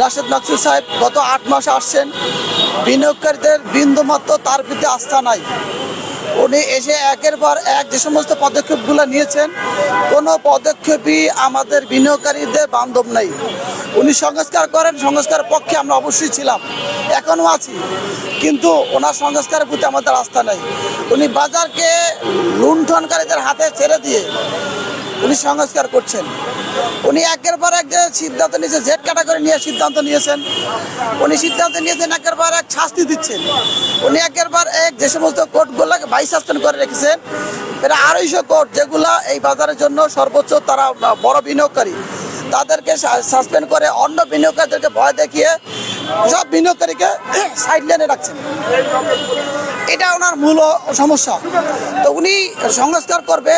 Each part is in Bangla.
রাশেদ নকসুর সাহেব গত আট মাস আসছেন। বিনিয়োগকারীদের বিন্দুমাত্র তার প্রতি আস্থা নাই। উনি এসে একের পর এক যে সমস্ত পদক্ষেপগুলো নিয়েছেন, কোনো পদক্ষেপই আমাদের বিনিয়োগকারীদের বান্ধব নেই। উনি সংস্কার করেন সংস্কার পক্ষে আমরা অবশ্যই ছিলাম, এখনও আছি। কিন্তু ওনার সংস্কারের প্রতি আমাদের আস্থা নেই। উনি বাজারকে লুণ্ঠনকারীদের হাতে ছেড়ে দিয়ে উনি সংস্কার করছেন। উনি একের পর এক যে সিদ্ধান্ত নিয়েছেন জেট ক্যাটাগরি নিয়ে সিদ্ধান্ত নিয়েছেন। উনি সিদ্ধান্ত নিয়েছেন, একের পর এক শাস্তি দিচ্ছেন। উনি একের পর এক যে সমস্ত কোর্টগুলোকে ভাই সাসপেন্ড করে রেখেছেন এটা আড়াইশো কোর্ট যেগুলা এই বাজারের জন্য সর্বোচ্চ তারা বড় বিনিয়োগকারী। তাদেরকে সাসপেন্ড করে অন্য বিনিয়োগকারীদেরকে ভয় দেখিয়ে সব বিনিয়োগকারীকে সাইড লাইনে রাখছেন। এটা ওনার মূল সমস্যা। তো উনি সংস্কার করবে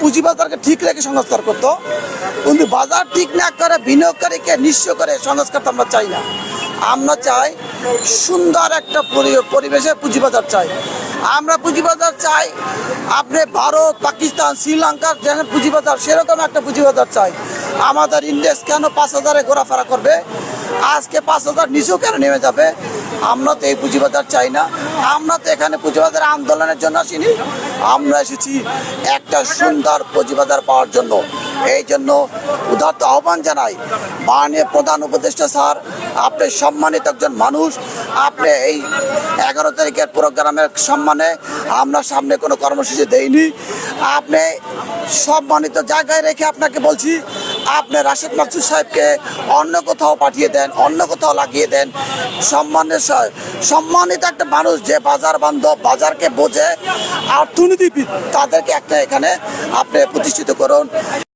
পুঁজিবাজারকে ঠিক রেখে সংস্কার করতো। কিন্তু বাজার ঠিক না করে বিনিয়োগকারীকে নিঃস্ব করে সংস্কার তো আমরা চাই না। আমরা চাই সুন্দর একটা পরি- পরিবেশে পুঁজিবাজার চাই। আমরা পুঁজিবাজার চাই, আপনি ভারত, পাকিস্তান শ্রীলঙ্কার যেন পুঁজিবাজার, সেরকম একটা পুঁজিবাজার চাই। আমাদের ইন্ডেক্স কেন পাঁচ হাজারে ঘোরাফেরা করবে? আজকে পাঁচ হাজার নিচেও কেন নেমে যাবে? আমরা তো এই পুঁজিবাজার চাই না। আমরা তো এখানে পুঁজিবাজার আন্দোলনের জন্য আসিনি। আমরা এসেছি একটা সুন্দর পুঁজিবাজার পাওয়ার জন্য। এই জন্য উদার্ত আহ্বান জানাই মাননীয় প্রধান উপদেষ্টা স্যার, আপনি সম্মানিত একজন মানুষ। আপনি এই এগারো তারিখের প্রোগ্রামের সম্মানে আমরা সামনে কোনো কর্মসূচি দেইনি। আপনি সম্মানিত জায়গায় রেখে আপনাকে বলছি, আপনি রাশেদ মাকসুদ সাহেবকে অন্য কোথাও পাঠিয়ে দেন। অন্য কোথাও লাগিয়ে দেন। সম্মানের সম্মানিত একটা মানুষ যে বাজার বান্ধব, বাজারকে বোঝে অর্থনীতিবিদ তাদেরকে একটা এখানে আপনি প্রতিষ্ঠিত করুন।